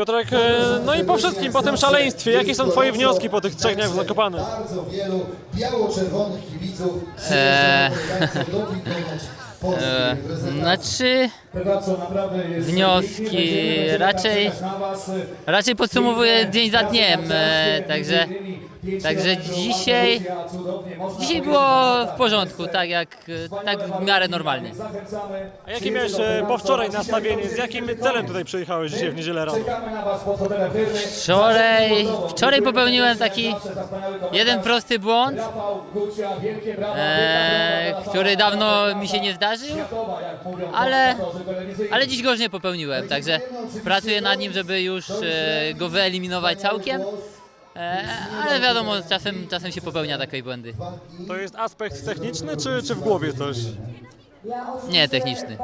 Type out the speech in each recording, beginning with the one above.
Piotrek, e, no i po wszystkim, po tym szaleństwie, jakie są twoje wnioski po tych trzech dniach w Zakopanem? Bardzo wielu biało-czerwonych kibiców Eee. E. Znaczy, Wnioski raczej- raczej podsumowuję dzień za dniem, e, także, także dzisiaj, dzisiaj było w porządku, tak jak, tak w miarę normalnie. A jakie miałeś e, po wczoraj nastawienie? Z jakim celem tutaj przyjechałeś dzisiaj w niedzielę rano? Wczoraj, wczoraj popełniłem taki jeden prosty błąd, e, który dawno mi się nie zdarzył, ale, ale dziś go już nie popełniłem, także pracuję nad nim, żeby już e, go wyeliminować całkiem. E, ale wiadomo, czasem, czasem się popełnia takie błędy. To jest aspekt techniczny, czy, czy w głowie coś? Nie techniczny.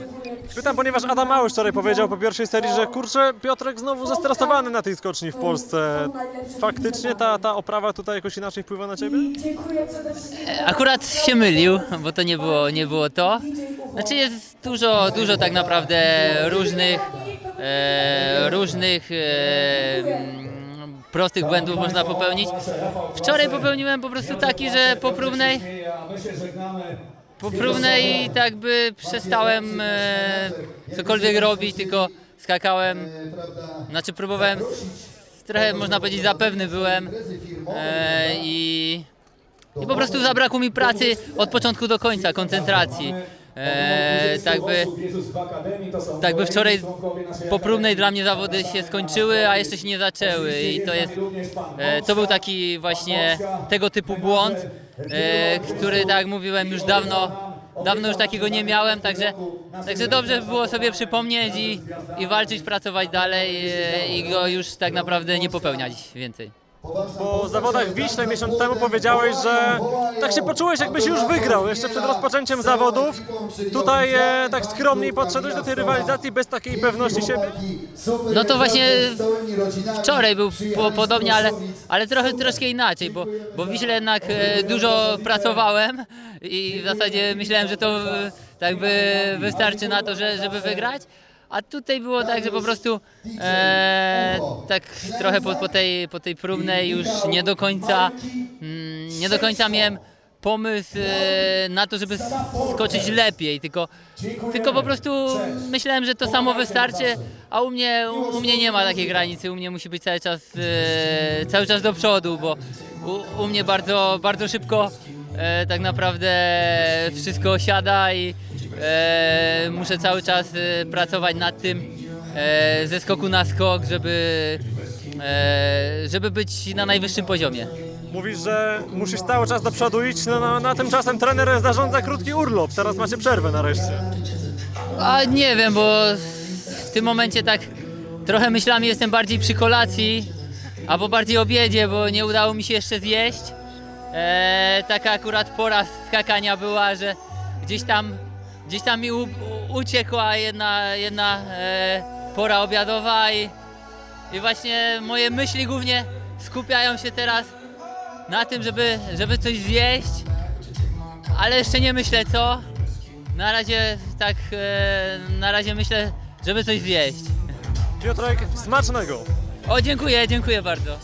Pytam, ponieważ Adam Małysz wczoraj powiedział po pierwszej serii, że kurczę, Piotrek znowu zestresowany na tej skoczni w Polsce. Faktycznie ta, ta oprawa tutaj jakoś inaczej wpływa na ciebie? Akurat się mylił, bo to nie było, nie było to. Znaczy jest dużo, dużo tak naprawdę różnych, e, różnych e, prostych błędów można popełnić. Wczoraj popełniłem po prostu taki, że po próbnej, po próbnej tak by przestałem e, cokolwiek robić, tylko skakałem, znaczy próbowałem, trochę można powiedzieć zapewny byłem e, i i po prostu zabrakło mi pracy od początku do końca, koncentracji. E, tak by, tak by wczoraj członkowie naszej po próbnej dla mnie zawody się skończyły, a jeszcze się nie zaczęły. I to jest, e, to był taki właśnie tego typu błąd, e, który tak jak mówiłem już dawno, dawno już takiego nie miałem, także, także dobrze by było sobie przypomnieć i, i walczyć, pracować dalej e, i go już tak naprawdę nie popełniać więcej. Po zawodach w Wiśle miesiąc temu powiedziałeś, że tak się poczułeś jakbyś już wygrał jeszcze przed rozpoczęciem zawodów. Tutaj e, tak skromniej podszedłeś do tej rywalizacji bez takiej pewności siebie? No to właśnie Wczoraj był po, podobnie, ale, ale trochę troszkę inaczej, bo, bo w Wiśle jednak e, dużo pracowałem i w zasadzie myślałem, że to e, tak by wystarczy na to, że, żeby wygrać. A tutaj było tak, że po prostu e, tak trochę po, po, tej, po tej próbnej już nie do końca mm, nie do końca miałem pomysł e, na to, żeby skoczyć lepiej, tylko, tylko po prostu myślałem, że to samo wystarczy, a u mnie, u, mnie nie ma takiej granicy, u mnie musi być cały czas, e, cały czas do przodu, bo u, u mnie bardzo, bardzo szybko e, tak naprawdę wszystko osiada i muszę cały czas e, pracować nad tym e, ze skoku na skok, żeby, e, żeby być na najwyższym poziomie. Mówisz, że musisz cały czas do przodu iść, no, no, na tymczasem trener zarządza krótki urlop. Teraz macie przerwę nareszcie. A nie wiem, bo w tym momencie tak trochę myślami jestem bardziej przy kolacji, albo bardziej obiedzie, bo nie udało mi się jeszcze zjeść. E, taka akurat pora skakania była, że gdzieś tam, gdzieś tam mi u, uciekła jedna, jedna e, pora obiadowa i, i właśnie moje myśli głównie skupiają się teraz na tym, żeby, żeby coś zjeść, ale jeszcze nie myślę co. Na razie tak, e, na razie myślę, żeby coś zjeść. Piotrek, smacznego! O, dziękuję, dziękuję bardzo.